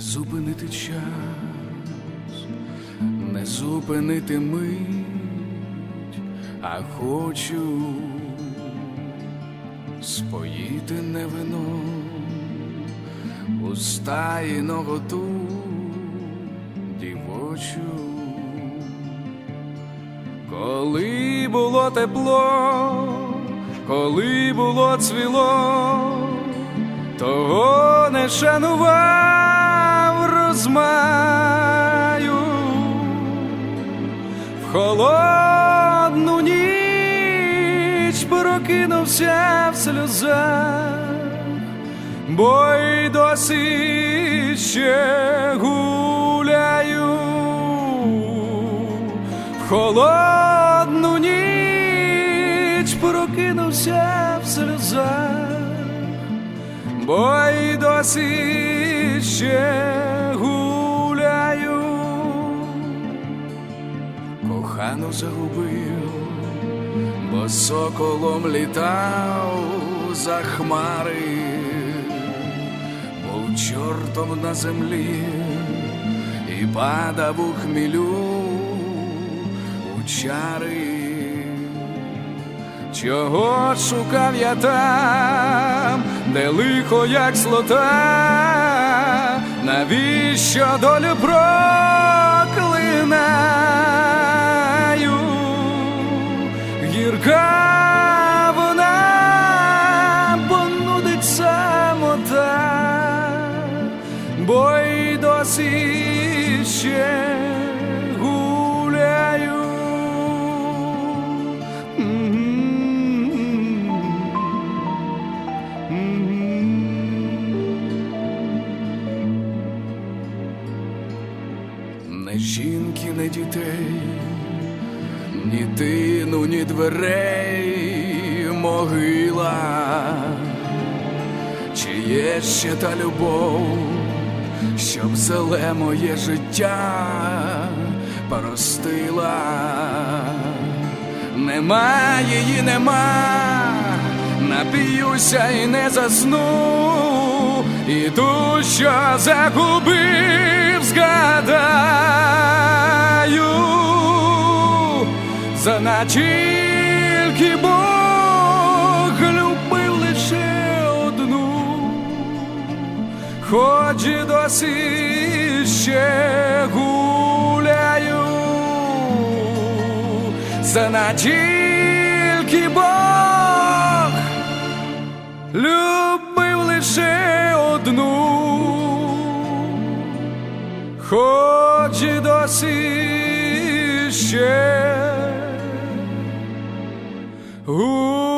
зупинити час, не зупинити мить, а хочу споїти не вино, уста і ноготу дівочу. Коли було тепло, коли було цвіло, того не шанував розмаю, в холодну ніч прокинувся в сльозах, бо й досі ще гуляю в холодну ніч прокинувся в сльозах, бо й досі ще гуляю, кохану загубив, бо соколом літав за хмари, був чортом на землі і падав у хмілю у чари. Чого шукав я там, де лихо, як слота, навіщо долю проклинаю? Гірка вона понудить самота, бо й досі ще Не жінки, не дітей, ні тину, ні дверей, могила, чи є ще та любов, щоб зеле моє життя поростила, нема її, нема, нап'юся і не засну, і що загубив, за тільки Бог любив лише одну, хоч і досі ще гуляю, за тільки Бог любив лише одну, хоч і досі ще Ooh.